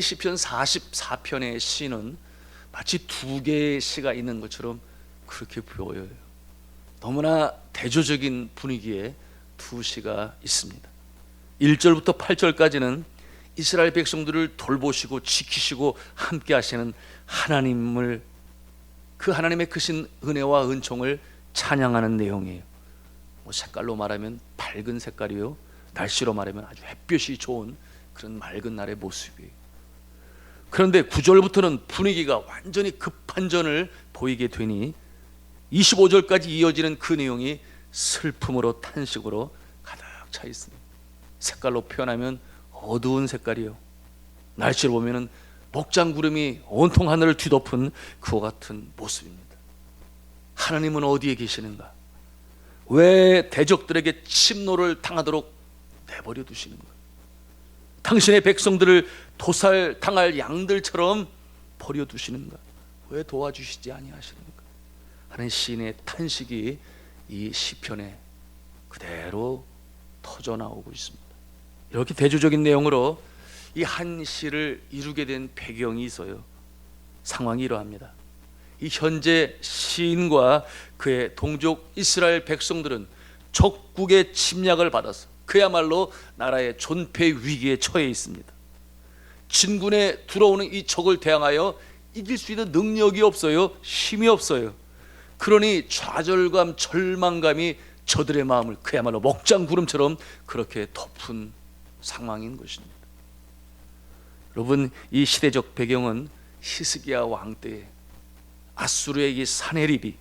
이 시편 44편의 시는 마치 두 개의 시가 있는 것처럼 그렇게 보여요. 너무나 대조적인 분위기의 두 시가 있습니다. 1절부터 8절까지는 이스라엘 백성들을 돌보시고 지키시고 함께 하시는 하나님을 그 하나님의 크신 은혜와 은총을 찬양하는 내용이에요. 뭐 색깔로 말하면 밝은 색깔이요. 날씨로 말하면 아주 햇볕이 좋은 그런 맑은 날의 모습이에요. 그런데 9절부터는 분위기가 완전히 급반전을 보이게 되니 25절까지 이어지는 그 내용이 슬픔으로 탄식으로 가득 차 있습니다. 색깔로 표현하면 어두운 색깔이요. 날씨를 보면은 목장 구름이 온통 하늘을 뒤덮은 그와 같은 모습입니다. 하나님은 어디에 계시는가? 왜 대적들에게 침노를 당하도록 내버려 두시는 거예요? 당신의 백성들을 도살 당할 양들처럼 버려 두시는가? 왜 도와주시지 아니하시는가? 하는 시인의 탄식이 이 시편에 그대로 터져 나오고 있습니다. 이렇게 대조적인 내용으로 이 한 시를 이루게 된 배경이 있어요. 상황이 이러합니다. 이 현재 시인과 그의 동족 이스라엘 백성들은 적국의 침략을 받아서 그야말로 나라의 존폐 위기에 처해 있습니다. 진군에 들어오는 이 적을 대항하여 이길 수 있는 능력이 없어요. 힘이 없어요. 그러니 좌절감, 절망감이 저들의 마음을 그야말로 먹장 구름처럼 그렇게 덮은 상황인 것입니다. 여러분 이 시대적 배경은 히스기야 왕 때에 아수르의 이 사네립이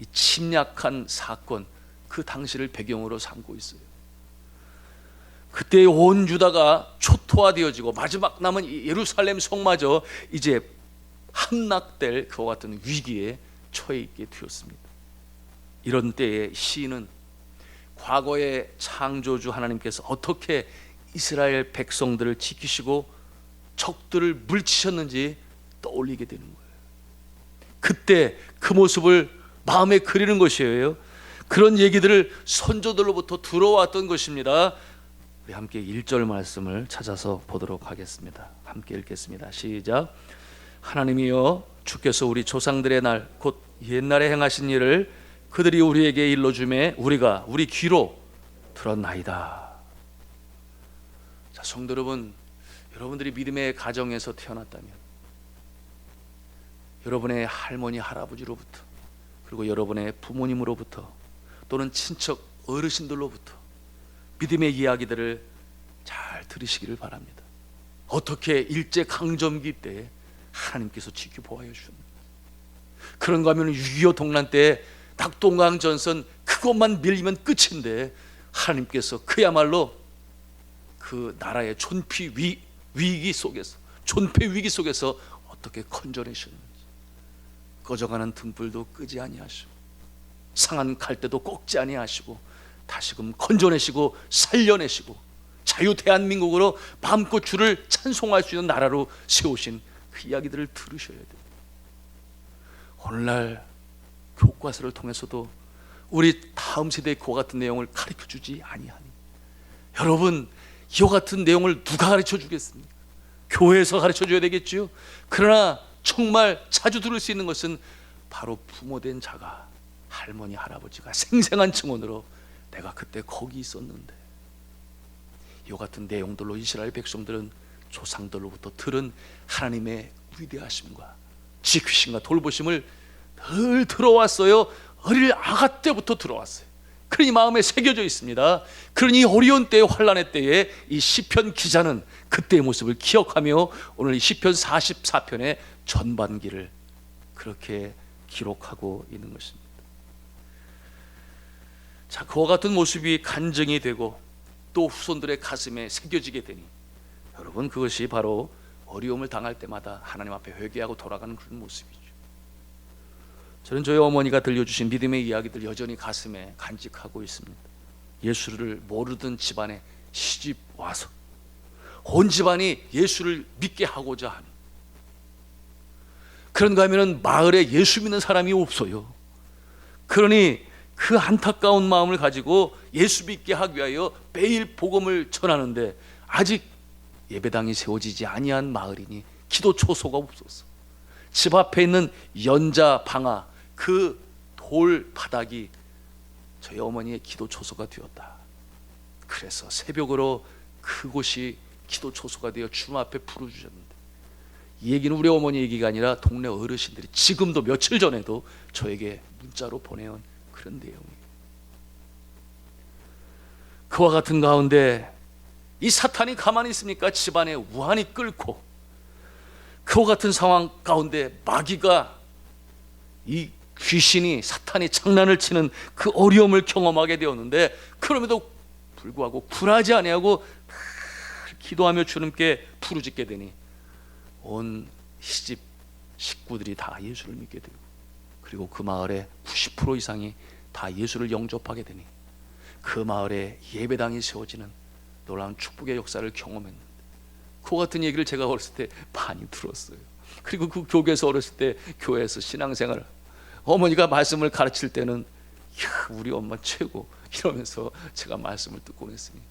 이 침략한 사건 그 당시를 배경으로 삼고 있어요. 그때 온 유다가 초토화되어지고 마지막 남은 이 예루살렘 성마저 이제 함락될 그와 같은 위기에 처해 있게 되었습니다. 이런 때에 시인은 과거의 창조주 하나님께서 어떻게 이스라엘 백성들을 지키시고 적들을 물치셨는지 떠올리게 되는 거예요. 그때 그 모습을 마음에 그리는 것이에요. 그런 얘기들을 선조들로부터 들어왔던 것입니다. 우리 함께 1절 말씀을 찾아서 보도록 하겠습니다. 함께 읽겠습니다. 시작. 하나님이여 주께서 우리 조상들의 날 곧 옛날에 행하신 일을 그들이 우리에게 일러 주매 우리가 우리 귀로 들었나이다. 자, 성도 여러분, 여러분들이 믿음의 가정에서 태어났다면 여러분의 할머니 할아버지로부터 그리고 여러분의 부모님으로부터 또는 친척 어르신들로부터 믿음의 이야기들을 잘 들으시기를 바랍니다. 어떻게 일제 강점기 때 하나님께서 지켜보아여 주셨는가? 그런가 하면 6.25 동란 때 낙동강 전선 그것만 밀리면 끝인데 하나님께서 그야말로 그 나라의 존피 위, 위기 속에서 존폐 위기 속에서 어떻게 건져내셨는지 꺼져가는 등불도 끄지 아니하시고 상한 갈대도 꺾지 아니하시고 다시금 건져내시고 살려내시고 자유 대한민국으로 마음껏 주를 찬송할 수 있는 나라로 세우신 그 이야기들을 들으셔야 돼요. 오늘날 교과서를 통해서도 우리 다음 세대의 그와 같은 내용을 가르쳐 주지 아니하니 여러분 이와 같은 내용을 누가 가르쳐 주겠습니까? 교회에서 가르쳐 줘야 되겠지요. 그러나 정말 자주 들을 수 있는 것은 바로 부모된 자가 할머니 할아버지가 생생한 증언으로 내가 그때 거기 있었는데 이 같은 내용들로 이스라엘 백성들은 조상들로부터 들은 하나님의 위대하심과 지키심과 돌보심을 늘 들어왔어요. 어릴 아가 때부터 들어왔어요. 그러니 마음에 새겨져 있습니다. 그러니 어려운 때의 환란의 때에 이 시편 기자는 그때의 모습을 기억하며 오늘 이 시편 44편의 전반기를 그렇게 기록하고 있는 것입니다. 자, 그와 같은 모습이 간증이 되고 또 후손들의 가슴에 새겨지게 되니 여러분 그것이 바로 어려움을 당할 때마다 하나님 앞에 회개하고 돌아가는 그런 모습이죠. 저는 저희 어머니가 들려주신 믿음의 이야기들 여전히 가슴에 간직하고 있습니다. 예수를 모르던 집안에 시집 와서 온 집안이 예수를 믿게 하고자 하는 그런가 하면은 마을에 예수 믿는 사람이 없어요. 그러니 그 안타까운 마음을 가지고 예수 믿게 하기 위하여 매일 복음을 전하는데 아직 예배당이 세워지지 아니한 마을이니 기도 초소가 없었어. 집 앞에 있는 연자 방아 그 돌 바닥이 저희 어머니의 기도 초소가 되었다. 그래서 새벽으로 그곳이 기도 초소가 되어 주님 앞에 부르주셨는데 이 얘기는 우리 어머니 얘기가 아니라 동네 어르신들이 지금도 며칠 전에도 저에게 문자로 보내온 그런 내용이에요. 그와 같은 가운데 이 사탄이 가만히 있습니까? 집안에 우환이 끓고 그와 같은 상황 가운데 마귀가 이 귀신이 사탄이 장난을 치는 그 어려움을 경험하게 되었는데 그럼에도 불구하고 굴하지 아니하고 늘 기도하며 주님께 부르짖게 되니 온 시집 식구들이 다 예수를 믿게 되고 그리고 그 마을의 90% 이상이 다 예수를 영접하게 되니 그 마을에 예배당이 세워지는 놀라운 축복의 역사를 경험했는데 그 같은 얘기를 제가 어렸을 때 많이 들었어요. 그리고 그 교회에서 어렸을 때 교회에서 신앙생활 어머니가 말씀을 가르칠 때는 야, 우리 엄마 최고 이러면서 제가 말씀을 듣곤 했으니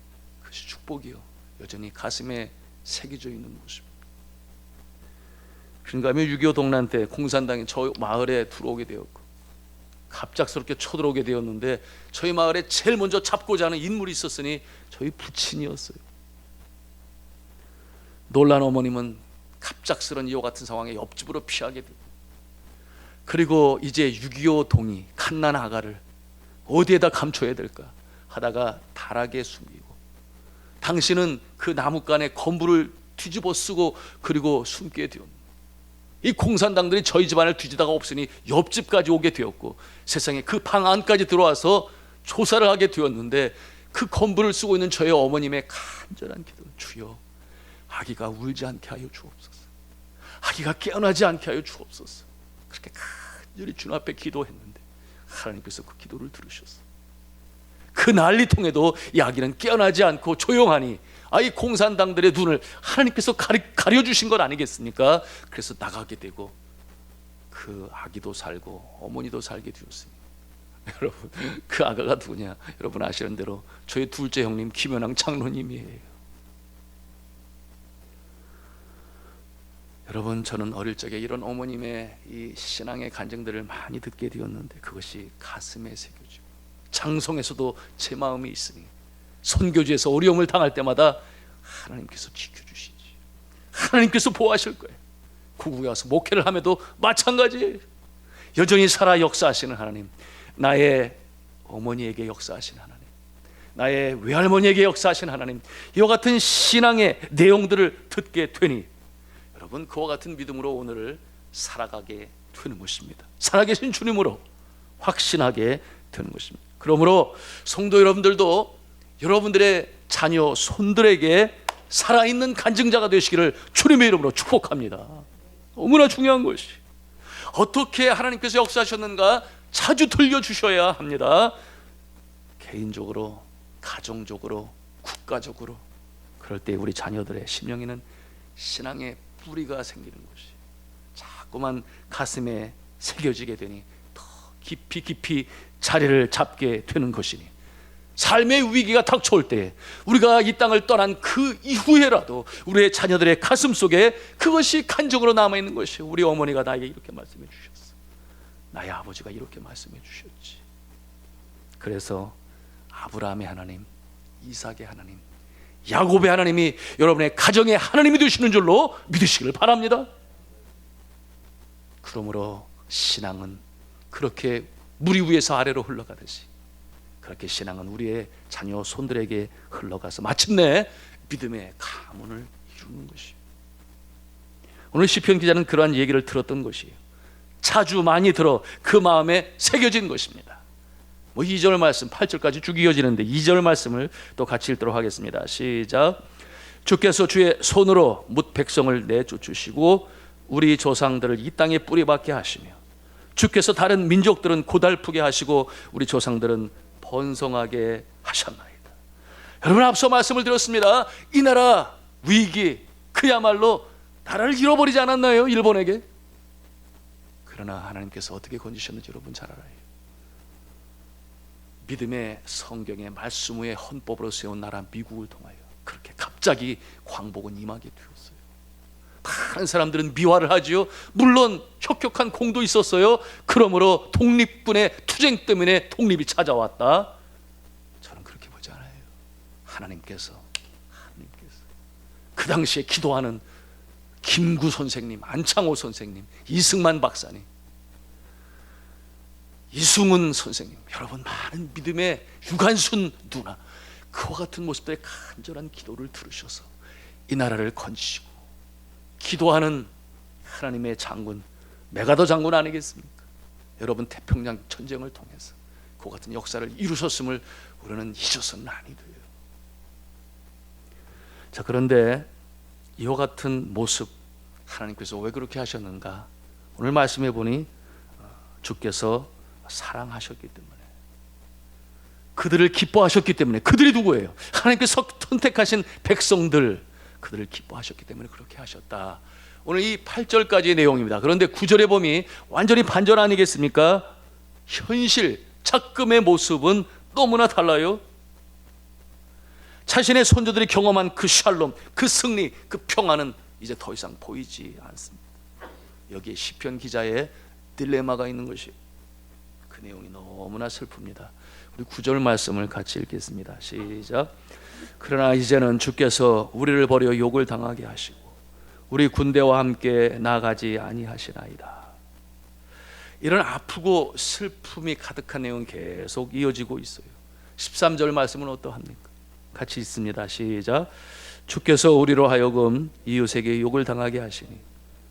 그것이 축복이요. 여전히 가슴에 새겨져 있는 모습입니다. 그런가 하면 6.25 동란 때 공산당이 저 마을에 들어오게 되었고 갑작스럽게 쳐들어오게 되었는데 저희 마을에 제일 먼저 잡고자 하는 인물이 있었으니 저희 부친이었어요. 놀란 어머님은 갑작스런 이와 같은 상황에 옆집으로 피하게 되고 그리고 이제 6.25 동이 갓난 아가를 어디에다 감춰야 될까 하다가 다락에 숨기고 당신은 그 나뭇간에 건부를 뒤집어 쓰고 그리고 숨게 되었습니다. 이 공산당들이 저희 집안을 뒤지다가 없으니 옆집까지 오게 되었고 세상에 그 방 안까지 들어와서 조사를 하게 되었는데 그 건부를 쓰고 있는 저희 어머님의 간절한 기도 주여 아기가 울지 않게 하여 주옵소서. 아기가 깨어나지 않게 하여 주옵소서. 그렇게 간절히 주님 앞에 기도했는데 하나님께서 그 기도를 들으셨어. 그 난리통에도 이 아기는 깨어나지 않고 조용하니 아 이 공산당들의 눈을 하나님께서 가리, 가려주신 것 아니겠습니까? 그래서 나가게 되고 그 아기도 살고 어머니도 살게 되었습니다. 여러분 그 아가가 누구냐? 여러분 아시는 대로 저희 둘째 형님 김연왕 장로님이에요. 여러분 저는 어릴 적에 이런 어머님의 이 신앙의 간증들을 많이 듣게 되었는데 그것이 가슴에 새겨지고 장성에서도 제 마음이 있으니 선교지에서 어려움을 당할 때마다 하나님께서 지켜주시지. 하나님께서 보호하실 거예요. 구국에 와서 목회를 함에도 마찬가지예요 여전히 살아 역사하시는 하나님 나의 어머니에게 역사하신 하나님 나의 외할머니에게 역사하신 하나님 이와 같은 신앙의 내용들을 듣게 되니 여러분 그와 같은 믿음으로 오늘을 살아가게 되는 것입니다. 살아계신 주님으로 확신하게 되는 것입니다. 그러므로 성도 여러분들도 여러분들의 자녀 손들에게 살아있는 간증자가 되시기를 주님의 이름으로 축복합니다. 너무나 중요한 것이 어떻게 하나님께서 역사하셨는가 자주 들려주셔야 합니다. 개인적으로, 가정적으로, 국가적으로 그럴 때 우리 자녀들의 심령에는 신앙의 뿌리가 생기는 것이 자꾸만 가슴에 새겨지게 되니 더 깊이 깊이 자리를 잡게 되는 것이니 삶의 위기가 닥쳐올 때 우리가 이 땅을 떠난 그 이후에라도 우리의 자녀들의 가슴 속에 그것이 간증으로 남아 있는 것이 우리 어머니가 나에게 이렇게 말씀해 주셨어. 나의 아버지가 이렇게 말씀해 주셨지. 그래서 아브라함의 하나님, 이삭의 하나님, 야곱의 하나님이 여러분의 가정의 하나님이 되시는 줄로 믿으시기를 바랍니다. 그러므로 신앙은 그렇게 물 위에서 아래로 흘러가듯이 그렇게 신앙은 우리의 자녀 손들에게 흘러가서 마침내 믿음의 가문을 이루는 것이. 오늘 시편 기자는 그러한 얘기를 들었던 것이에요. 자주 많이 들어 그 마음에 새겨진 것입니다. 뭐 2절 말씀 8절까지 쭉 이어지는데 2절 말씀을 또 같이 읽도록 하겠습니다. 시작. 주께서 주의 손으로 뭇 백성을 내쫓으시고 우리 조상들을 이 땅에 뿌리박게 하시며 주께서 다른 민족들은 고달프게 하시고 우리 조상들은 번성하게 하셨나이다. 여러분 앞서 말씀을 드렸습니다. 이 나라 위기 그야말로 나라를 잃어버리지 않았나요? 일본에게. 그러나 하나님께서 어떻게 건지셨는지 여러분 잘 알아요. 믿음의 성경의 말씀 위에 헌법으로 세운 나라 미국을 통하여 그렇게 갑자기 광복은 임하게 되었어요. 다 른 사람들은 미화를 하지요. 물론 혁혁한 공도 있었어요. 그러므로 독립군의 투쟁 때문에 독립이 찾아왔다. 저는 그렇게 보지 않아요. 하나님께서 하나님께서 그 당시에 기도하는 김구 선생님, 안창호 선생님, 이승만 박사님, 이승훈 선생님, 여러분 많은 믿음의 유관순 누나 그와 같은 모습들의 간절한 기도를 들으셔서 이 나라를 건지시고 기도하는 하나님의 장군 메가더 장군 아니겠습니까? 여러분 태평양 전쟁을 통해서 그 같은 역사를 이루셨음을 우리는 잊어서는 아니 돼요. 자 그런데 이와 같은 모습 하나님께서 왜 그렇게 하셨는가? 오늘 말씀해 보니 어, 주께서 사랑하셨기 때문에 그들을 기뻐하셨기 때문에 그들이 누구예요? 하나님께서 선택하신 백성들 그들을 기뻐하셨기 때문에 그렇게 하셨다. 오늘 이 8절까지의 내용입니다. 그런데 9절에 보면 완전히 반전 아니겠습니까? 현실, 작금의 모습은 너무나 달라요. 자신의 손주들이 경험한 그 샬롬, 그 승리, 그 평안은 이제 더 이상 보이지 않습니다. 여기에 시편 기자의 딜레마가 있는 것이 그 내용이 너무나 슬픕니다. 우리 구절 말씀을 같이 읽겠습니다. 시작. 그러나 이제는 주께서 우리를 버려 욕을 당하게 하시고 우리 군대와 함께 나가지 아니하시나이다. 이런 아프고 슬픔이 가득한 내용 계속 이어지고 있어요. 13절 말씀은 어떠합니까? 같이 있습니다. 시작. 주께서 우리로 하여금 이웃에게 욕을 당하게 하시니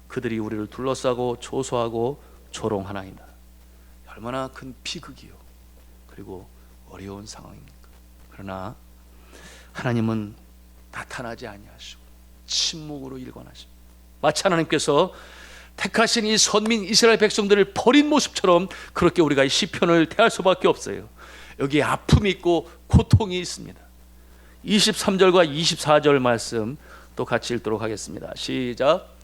그들이 우리를 둘러싸고 조소하고 조롱하나이다. 얼마나 큰 비극이요. 그리고 어려운 상황입니까? 그러나 하나님은 나타나지 아니하시고 침묵으로 일관하십니다. 마치 하나님께서 택하신 이 선민 이스라엘 백성들을 버린 모습처럼 그렇게 우리가 이 시편을 대할 수밖에 없어요. 여기에 아픔이 있고 고통이 있습니다. 23절과 24절 말씀 또 같이 읽도록 하겠습니다. 시작.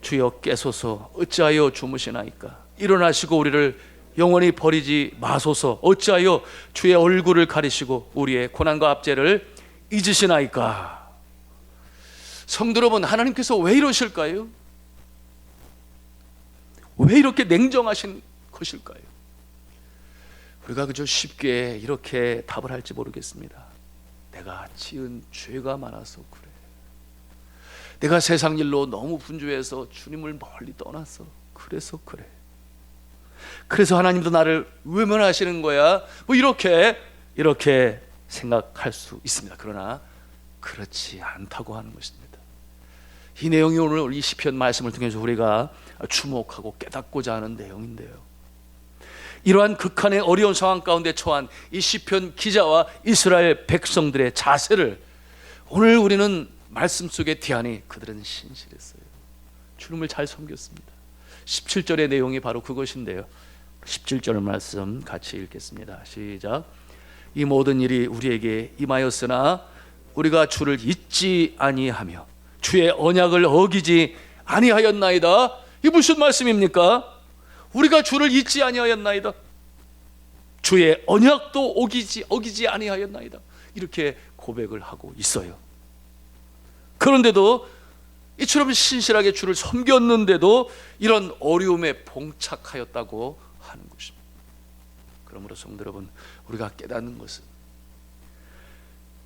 주여 깨소서 어찌하여 주무시나이까 일어나시고 우리를 영원히 버리지 마소서 어찌하여 주의 얼굴을 가리시고 우리의 고난과 압제를 잊으시나이까 성도 여러분 하나님께서 왜 이러실까요? 왜 이렇게 냉정하신 것일까요? 우리가 그저 쉽게 이렇게 답을 할지 모르겠습니다. 내가 지은 죄가 많아서 그래. 내가 세상 일로 너무 분주해서 주님을 멀리 떠나서 그래서 그래. 그래서 하나님도 나를 외면하시는 거야. 뭐 이렇게 이렇게 생각할 수 있습니다. 그러나 그렇지 않다고 하는 것입니다. 이 내용이 오늘 이 시편 말씀을 통해서 우리가 주목하고 깨닫고자 하는 내용인데요. 이러한 극한의 어려운 상황 가운데 처한 이 시편 기자와 이스라엘 백성들의 자세를 오늘 우리는 말씀 속에 대하니 그들은 신실했어요. 주님을 잘 섬겼습니다. 17절의 내용이 바로 그것인데요. 17절 말씀 같이 읽겠습니다. 시작. 이 모든 일이 우리에게 임하였으나 우리가 주를 잊지 아니하며 주의 언약을 어기지 아니하였나이다. 이 무슨 말씀입니까? 우리가 주를 잊지 아니하였나이다. 주의 언약도 어기지 어기지 아니하였나이다. 이렇게 고백을 하고 있어요. 그런데도 이처럼 신실하게 주를 섬겼는데도 이런 어려움에 봉착하였다고 하는 것입니다. 그러므로 성도 여러분, 우리가 깨닫는 것은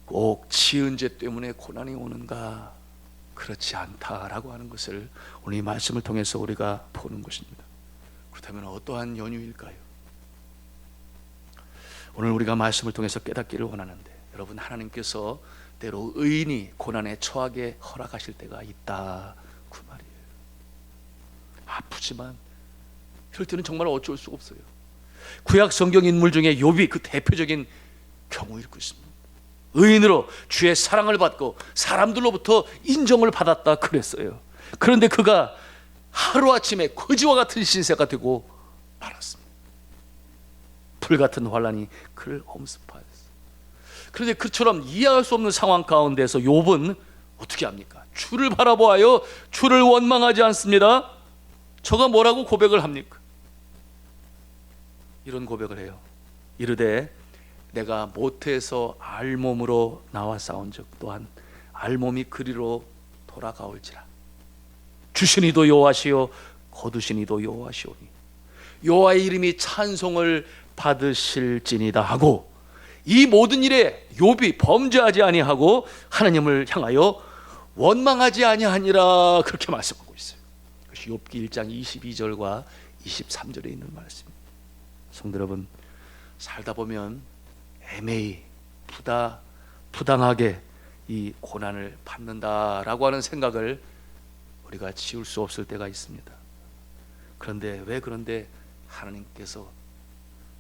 꼭 지은 죄 때문에 고난이 오는가 그렇지 않다라고 하는 것을 오늘 이 말씀을 통해서 우리가 보는 것입니다. 그렇다면 어떠한 연유일까요? 오늘 우리가 말씀을 통해서 깨닫기를 원하는데 여러분 하나님께서 때로 의인이 고난에 처하게 허락하실 때가 있다 그 말이에요. 아프지만 이럴 때는 정말 어쩔 수가 없어요. 구약 성경 인물 중에 욥이 그 대표적인 경우일 것입니다. 의인으로 주의 사랑을 받고 사람들로부터 인정을 받았다 그랬어요. 그런데 그가 하루아침에 거지와 같은 신세가 되고 말았습니다. 불 같은 환란이 그를 엄습하였어요. 그런데 그처럼 이해할 수 없는 상황 가운데서 욥은 어떻게 합니까? 주를 바라보아요. 주를 원망하지 않습니다. 저가 뭐라고 고백을 합니까? 이런 고백을 해요. 이르되 내가 모태에서 알몸으로 나와 싸운 적 또한 알몸이 그리로 돌아가올지라 주신 이도 여호와시요 거두신 이도 여호와시오니 여호와의 이름이 찬송을 받으실지니다 하고 이 모든 일에 욥이 범죄하지 아니하고 하나님을 향하여 원망하지 아니하니라 그렇게 말씀하고 있어요. 그것이 욥기 1장 22절과 23절에 있는 말씀입니다. 성도 여러분 살다 보면 애매히 부다 부당하게 이 고난을 받는다라고 하는 생각을 우리가 지울 수 없을 때가 있습니다. 그런데 왜 그런데 하나님께서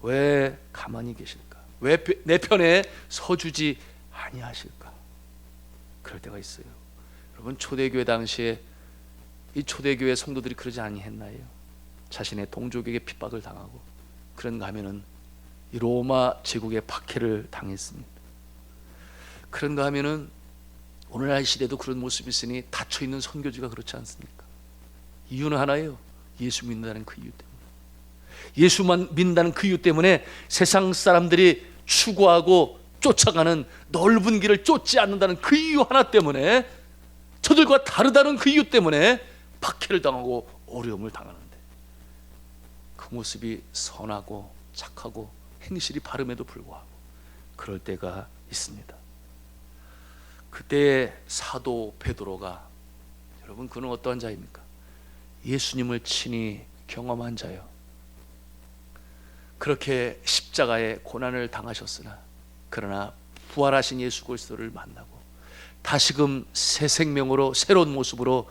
왜 가만히 계실까? 왜 내 편에 서주지 아니하실까? 그럴 때가 있어요. 여러분 초대교회 당시에 이 초대교회 성도들이 그러지 아니했나요? 자신의 동족에게 핍박을 당하고 그런가 하면은 이 로마 제국의 박해를 당했습니다. 그런가 하면은 오늘날 시대도 그런 모습이 있으니 닫혀 있는 선교지가 그렇지 않습니까? 이유는 하나예요. 예수 믿는다는 그 이유 때문에. 예수만 믿는다는 그 이유 때문에 세상 사람들이 추구하고 쫓아가는 넓은 길을 쫓지 않는다는 그 이유 하나 때문에 저들과 다르다는 그 이유 때문에 박해를 당하고 어려움을 당하는데 그 모습이 선하고 착하고 행실이 바름에도 불구하고 그럴 때가 있습니다. 그때 사도 베드로가 여러분 그는 어떠한 자입니까? 예수님을 친히 경험한 자요. 그렇게 십자가의 고난을 당하셨으나 그러나 부활하신 예수 그리스도를 만나고 다시금 새 생명으로 새로운 모습으로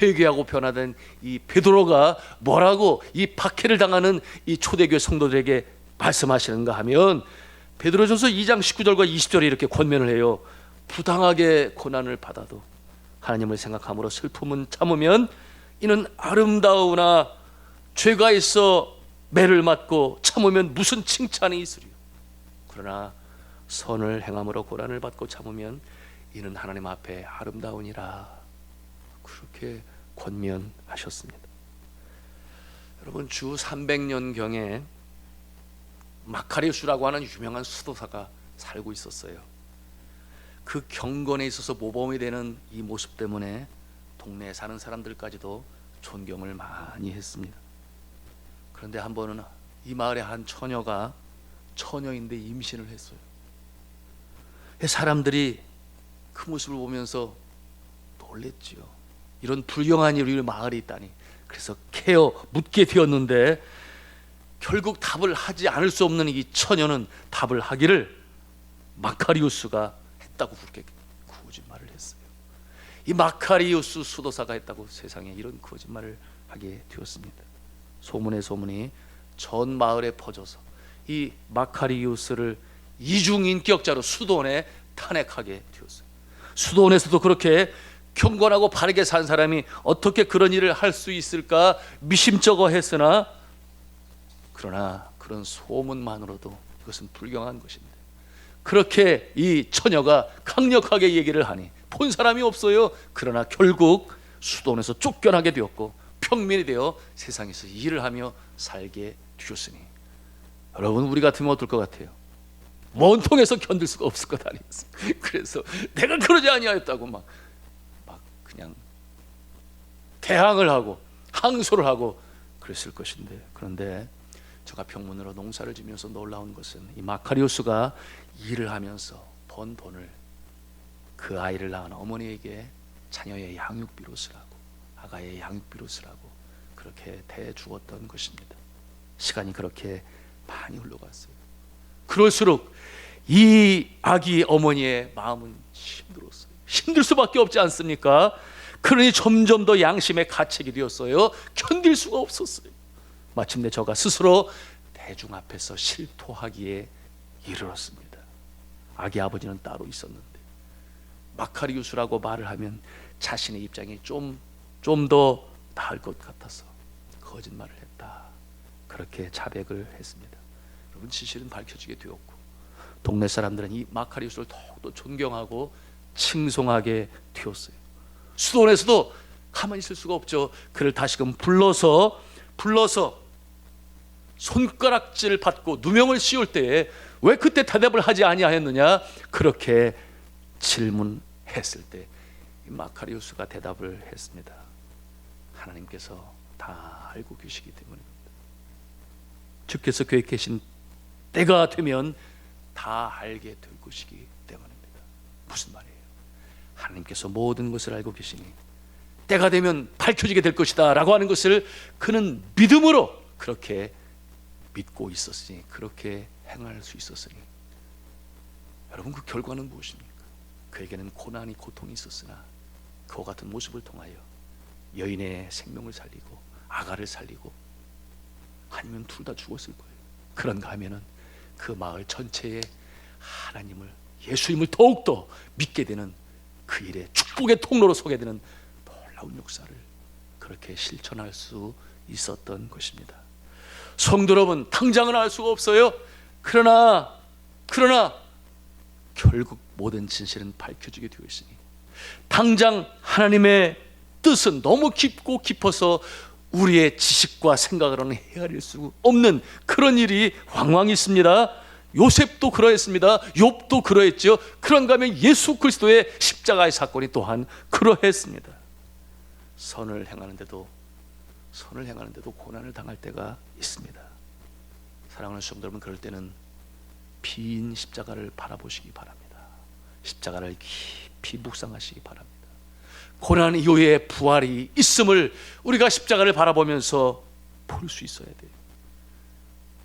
회개하고 변화된 이 베드로가 뭐라고 이 박해를 당하는 이 초대교회 성도들에게 말씀하시는가 하면 베드로전서 2장 19절과 20절에 이렇게 권면을 해요. 부당하게 고난을 받아도 하나님을 생각함으로 슬픔은 참으면 이는 아름다우나 죄가 있어 매를 맞고 참으면 무슨 칭찬이 있으리요. 그러나 선을 행함으로 고난을 받고 참으면 이는 하나님 앞에 아름다우니라. 그렇게 권면하셨습니다. 여러분 주 300년 경에 마카리우스라고 하는 유명한 수도사가 살고 있었어요. 그 경건에 있어서 모범이 되는 이 모습 때문에 동네에 사는 사람들까지도 존경을 많이 했습니다. 그런데 한 번은 이 마을의 한 처녀가 처녀인데 임신을 했어요. 사람들이 그 모습을 보면서 놀랬지요. 이런 불경한 일이 우리 마을에 있다니. 그래서 케어 묻게 되었는데 결국 답을 하지 않을 수 없는 이 처녀는 답을 하기를 마카리우스가 했다고 그렇게 거짓말을 했어요. 이 마카리우스 수도사가 했다고 세상에 이런 거짓말을 하게 되었습니다. 소문의 소문이 전 마을에 퍼져서 이 마카리우스를 이중 인격자로 수도원에 탄핵하게 되었어요. 수도원에서도 그렇게 경건하고 바르게 산 사람이 어떻게 그런 일을 할 수 있을까 미심쩍어 했으나 그러나 그런 소문만으로도 이것은 불경한 것입니다. 그렇게 이 처녀가 강력하게 얘기를 하니 본 사람이 없어요. 그러나 결국 수도원에서 쫓겨나게 되었고 평민이 되어 세상에서 일을 하며 살게 되었으니 여러분 우리 같으면 어떨 것 같아요? 원통해서 견딜 수가 없을 것 아니겠습니까? 그래서 내가 그러지 아니하였다고 막, 막 그냥 대항을 하고 항소를 하고 그랬을 것인데 그런데 저가 평문으로 농사를 지면서 놀라운 것은 이 마카리오스가 일을 하면서 번 돈을 그 아이를 낳은 어머니에게 자녀의 양육비로 쓰라고 아가의 양육비로 쓰라고 그렇게 대주었던 것입니다. 시간이 그렇게 많이 흘러갔어요. 그럴수록 이 아기 어머니의 마음은 힘들었어요. 힘들 수밖에 없지 않습니까? 그러니 점점 더 양심의 가책이 되었어요. 견딜 수가 없었어요. 마침내 저가 스스로 대중 앞에서 실토하기에 이르렀습니다. 아기 아버지는 따로 있었는데 마카리우스라고 말을 하면 자신의 입장이 좀 좀 더 나을 것 같아서 거짓말을 했다. 그렇게 자백을 했습니다. 여러분 진실은 밝혀지게 되었고 동네 사람들은 이 마카리우스를 더욱더 존경하고 칭송하게 되었어요. 수도원에서도 가만히 있을 수가 없죠. 그를 다시금 불러서 불러서 손가락질 받고 누명을 씌울 때에 왜 그때 대답을 하지 아니하였느냐? 그렇게 질문하게 했을 때이 마카리우스가 대답을 했습니다. 하나님께서 다 알고 계시기 때문입니다. 주께서 계획하신 때가 되면 다 알게 될 것이기 때문입니다. 무슨 말이에요? 하나님께서 모든 것을 알고 계시니 때가 되면 밝혀지게 될 것이다 라고 하는 것을 그는 믿음으로 그렇게 믿고 있었으니 그렇게 행할 수 있었으니 여러분 그 결과는 무엇입니까? 그에게는 고난이 고통이 있었으나 그와 같은 모습을 통하여 여인의 생명을 살리고 아가를 살리고 아니면 둘 다 죽었을 거예요. 그런가 하면은 그 마을 전체에 하나님을 예수님을 더욱더 믿게 되는 그 일에 축복의 통로로 서게 되는 놀라운 역사를 그렇게 실천할 수 있었던 것입니다. 성도 여러분, 당장은 알 수가 없어요. 그러나 그러나 결국 모든 진실은 밝혀지게 되어 있으니 당장 하나님의 뜻은 너무 깊고 깊어서 우리의 지식과 생각으로는 헤아릴 수 없는 그런 일이 왕왕 있습니다. 요셉도 그러했습니다. 욥도 그러했죠. 그런가 하면 예수 그리스도의 십자가의 사건이 또한 그러했습니다. 선을 행하는데도 선을 행하는데도 고난을 당할 때가 있습니다. 사랑하는 성도 여러분 그럴 때는 빈 십자가를 바라보시기 바랍니다. 십자가를 깊이 묵상하시기 바랍니다. 고난 이후에 부활이 있음을 우리가 십자가를 바라보면서 볼 수 있어야 돼요.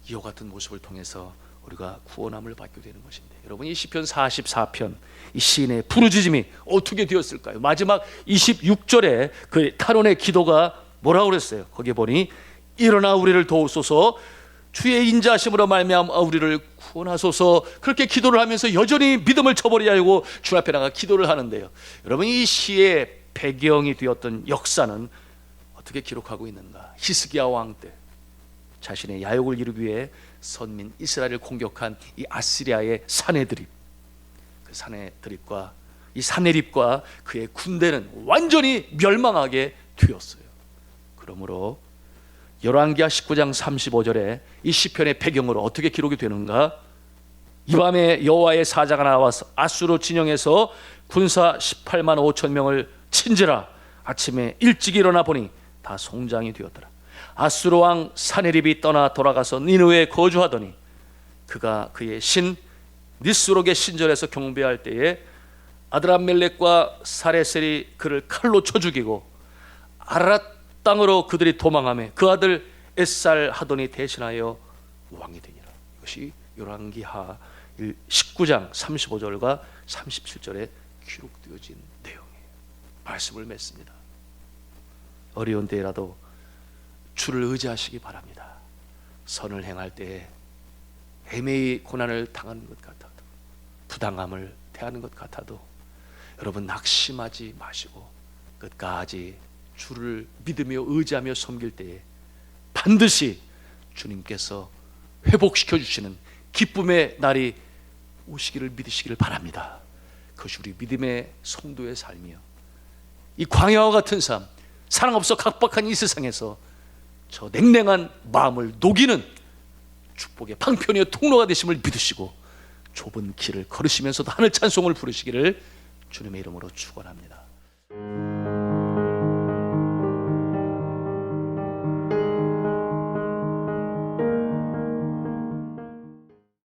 이와 같은 모습을 통해서 우리가 구원함을 받게 되는 것인데 여러분 이 시편 44편 이 시인의 부르짖음이 어떻게 되었을까요? 마지막 26절에 그 탄원의 기도가 뭐라고 그랬어요? 거기에 보니 일어나 우리를 도우소서 주의 인자하심으로 말미암아 우리를 구원하소서 그렇게 기도를 하면서 여전히 믿음을 저버리지 않고 주 앞에 나가 기도를 하는데요. 여러분 이 시의 배경이 되었던 역사는 어떻게 기록하고 있는가? 히스기야 왕 때 자신의 야욕을 이루기 위해 선민 이스라엘을 공격한 이 아시리아의 사내드립 그 사내드립과 이 사내립과 그의 군대는 완전히 멸망하게 되었어요. 그러므로 열왕기하 19장 35절에 이 시편의 배경으로 어떻게 기록이 되는가? 이 밤에 여호와의 사자가 나와서 아수르 진영에서 군사 18만 5천 명을 친지라 아침에 일찍 일어나 보니 다 송장이 되었더라. 아수르 왕 사네립이 떠나 돌아가서 니느웨에 거주하더니 그가 그의 신 니스록의 신전에서 경배할 때에 아드람멜렉과 사레셀이 그를 칼로 쳐 죽이고 아랏 땅으로 그들이 도망하며 그 아들 에살 하더니 대신하여 왕이 되니라. 이것이 열왕기하 19장 35절과 37절에 기록되어진 내용이에요. 말씀을 맺습니다. 어려운 때라도 주를 의지하시기 바랍니다. 선을 행할 때에 애매히 고난을 당하는 것 같아도 부당함을 대하는 것 같아도 여러분 낙심하지 마시고 끝까지 주를 믿으며 의지하며 섬길 때에 반드시 주님께서 회복시켜 주시는 기쁨의 날이 오시기를 믿으시기를 바랍니다. 그것이 우리 믿음의 성도의 삶이요. 이 광야와 같은 삶, 사랑 없어 각박한 이 세상에서 저 냉랭한 마음을 녹이는 축복의 방편이요 통로가 되심을 믿으시고 좁은 길을 걸으시면서도 하늘 찬송을 부르시기를 주님의 이름으로 축원합니다.